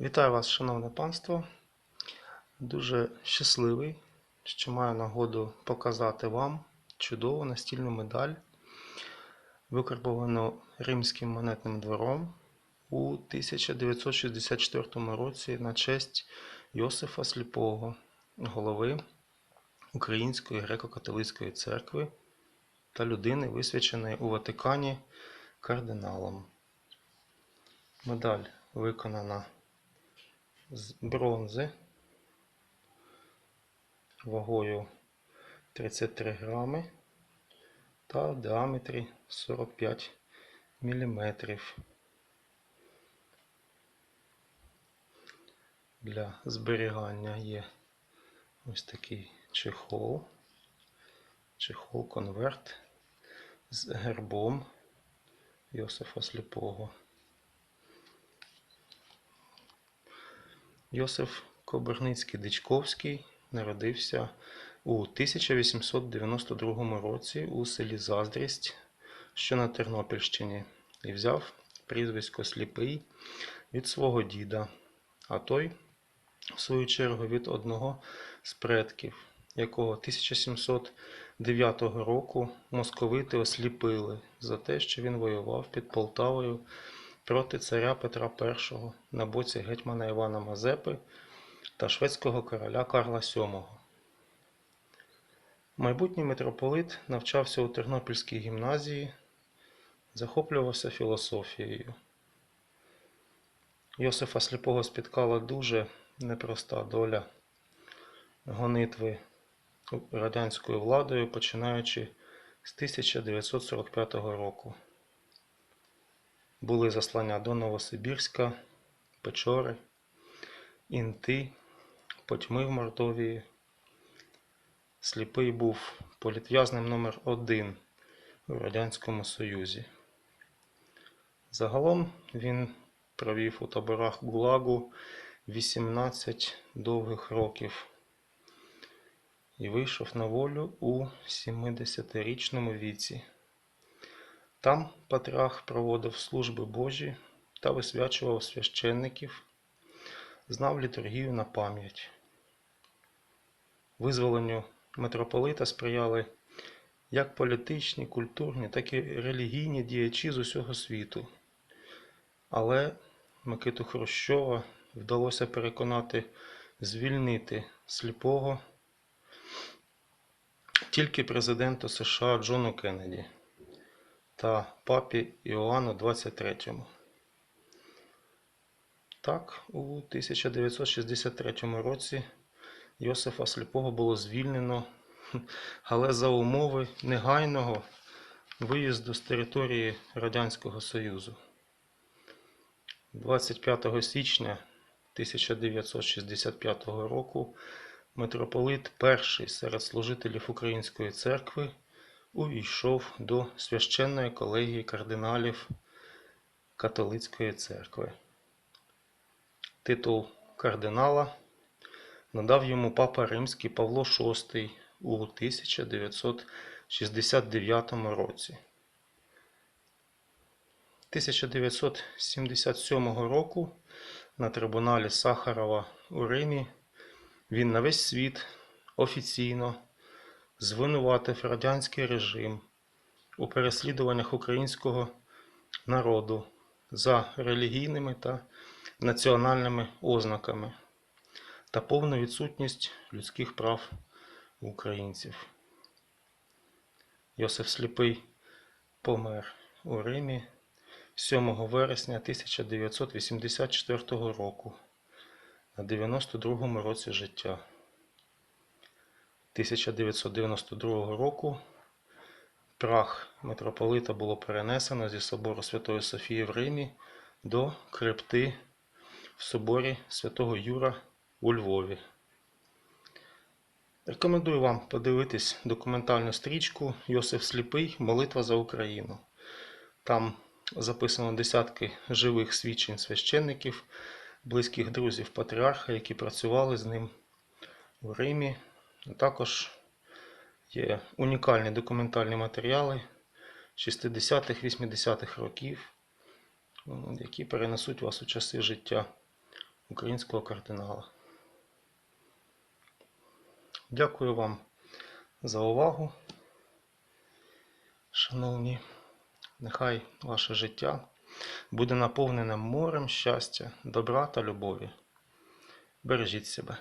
Вітаю вас, шановне панство. Дуже щасливий, що маю нагоду показати вам чудову настільну медаль, викарбовану римським монетним двором у 1964 році на честь Йосифа Сліпого, голови Української греко-католицької церкви та людини, висвяченої у Ватикані кардиналом. Медаль виконана з бронзи вагою 33 грами та в діаметрі 45 міліметрів. Для зберігання є ось такий чехол, чехол конверт з гербом Йосифа Сліпого. Йосиф Коберницький-Дичковський народився у 1892 році у селі Заздрість, що на Тернопільщині, і взяв прізвисько Сліпий від свого діда, а той, в свою чергу, від одного з предків, якого 1709 року московити осліпили за те, що він воював під Полтавою проти царя Петра І на боці гетьмана Івана Мазепи та шведського короля Карла VII. Майбутній митрополит навчався у Тернопільській гімназії, захоплювався філософією. Йосифа Сліпого спіткала дуже непроста доля гонитви радянською владою, починаючи з 1945 року були заслання до Новосибірська, Печори, Інти, Потьми в Мордовії. Сліпий був політв'язним номер 1 у Радянському Союзі. Загалом він провів у таборах Гулагу 18 довгих років і вийшов на волю у 70-річному віці. Там Патріарх проводив служби Божі та висвячував священників, знав літургію на пам'ять. Визволенню митрополита сприяли як політичні, культурні, так і релігійні діячі з усього світу. Але Микиту Хрущова вдалося переконати звільнити сліпого тільки президенту США Джону Кеннеді та папі Іоанну 23. Так, у 1963 році Йосифа Сліпого було звільнено, але за умови негайного виїзду з території Радянського Союзу. 25 січня 1965 року митрополит перший серед служителів Української церкви увійшов до священної колегії кардиналів Католицької церкви. Титул кардинала надав йому папа Римський Павло VI у 1969 році. 1977 року на трибуналі Сахарова у Римі він на весь світ офіційно звинуватив радянський режим у переслідуваннях українського народу за релігійними та національними ознаками та повну відсутність людських прав українців. Йосиф Сліпий помер у Римі 7 вересня 1984 року на 92 році життя. 1992 року прах митрополита було перенесено зі собору Святої Софії в Римі до крипти в соборі Святого Юра у Львові. Рекомендую вам подивитись документальну стрічку Йосиф Сліпий Молитва за Україну. Там записано десятки живих свідчень священників, близьких друзів патріарха, які працювали з ним у Римі. Також є унікальні документальні матеріали 60-х, 80-х років, які перенесуть вас у часи життя українського кардинала. Дякую вам за увагу. Шановні, нехай ваше життя буде наповнене морем щастя, добра та любові. Бережіть себе.